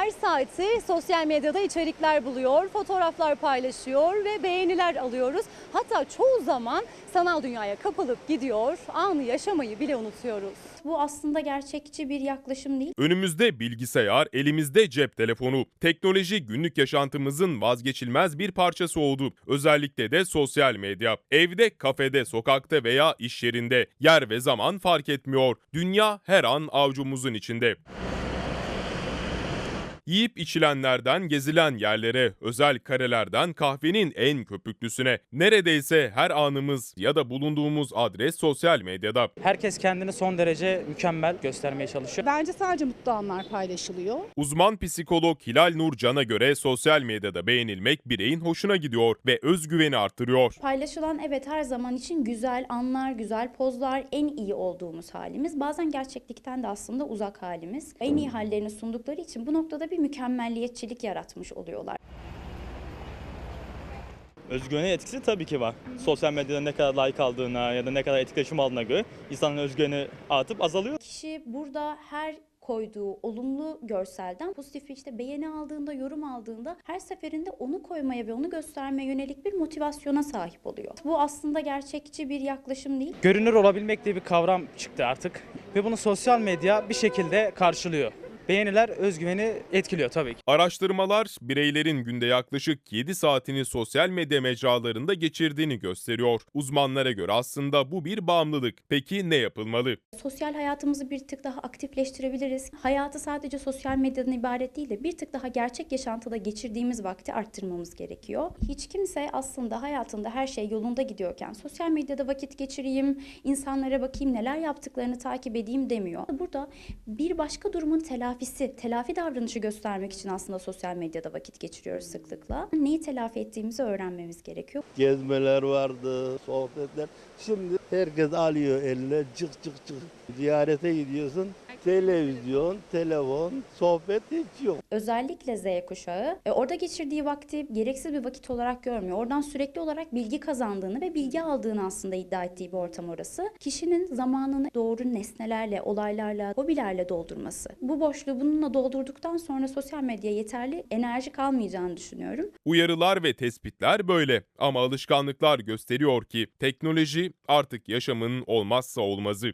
Her saati sosyal medyada içerikler buluyor, fotoğraflar paylaşıyor ve beğeniler alıyoruz. Hatta çoğu zaman sanal dünyaya kapılıp gidiyor, anı yaşamayı bile unutuyoruz. Bu aslında gerçekçi bir yaklaşım değil. Önümüzde bilgisayar, elimizde cep telefonu. Teknoloji günlük yaşantımızın vazgeçilmez bir parçası oldu. Özellikle de sosyal medya. Evde, kafede, sokakta veya iş yerinde yer ve zaman fark etmiyor. Dünya her an avcumuzun içinde. Yiyip içilenlerden gezilen yerlere, özel karelerden kahvenin en köpüklüsüne, neredeyse her anımız ya da bulunduğumuz adres sosyal medyada. Herkes kendini son derece mükemmel göstermeye çalışıyor. Bence sadece mutlu anlar paylaşılıyor. Uzman psikolog Hilal Nur Can'a göre sosyal medyada beğenilmek bireyin hoşuna gidiyor ve özgüveni artırıyor. Paylaşılan evet her zaman için güzel anlar, güzel pozlar, en iyi olduğumuz halimiz. Bazen gerçeklikten de aslında uzak halimiz. En iyi hallerini sundukları için bu noktada bir mükemmelliyetçilik yaratmış oluyorlar. Özgüvene etkisi tabii ki var. Sosyal medyada ne kadar like aldığına ya da ne kadar etkileşim aldığına göre insanın özgüveni artıp azalıyor. Kişi burada her koyduğu olumlu görselden pozitif bir işte beğeni aldığında, yorum aldığında her seferinde onu koymaya ve onu göstermeye yönelik bir motivasyona sahip oluyor. Bu aslında gerçekçi bir yaklaşım değil. Görünür olabilmek diye bir kavram çıktı artık ve bunu sosyal medya bir şekilde karşılıyor. Beğeniler özgüveni etkiliyor tabii ki. Araştırmalar bireylerin günde yaklaşık 7 saatini sosyal medya mecralarında geçirdiğini gösteriyor. Uzmanlara göre aslında bu bir bağımlılık. Peki ne yapılmalı? Sosyal hayatımızı bir tık daha aktifleştirebiliriz. Hayatı sadece sosyal medyadan ibaret değil de bir tık daha gerçek yaşantıda geçirdiğimiz vakti arttırmamız gerekiyor. Hiç kimse aslında hayatında her şey yolunda gidiyorken sosyal medyada vakit geçireyim, insanlara bakayım neler yaptıklarını takip edeyim demiyor. Burada bir başka durumun telafisi, telafi davranışı göstermek için aslında sosyal medyada vakit geçiriyoruz sıklıkla. Neyi telafi ettiğimizi öğrenmemiz gerekiyor. gezmeler vardı, sohbetler. Şimdi herkes alıyor eline cık cık cık. Ziyarete gidiyorsun, televizyon, telefon, sohbet hiç yok. özellikle Z kuşağı e, orada geçirdiği vakti gereksiz bir vakit olarak görmüyor. Oradan sürekli olarak bilgi kazandığını ve bilgi aldığını aslında iddia ettiği bir ortam orası. Kişinin zamanını doğru nesnelerle, olaylarla, hobilerle doldurması. Bu boşluğu bununla doldurduktan sonra sosyal medya yeterli enerji kalmayacağını düşünüyorum. Uyarılar ve tespitler böyle ama alışkanlıklar gösteriyor ki teknoloji artık yaşamın olmazsa olmazı.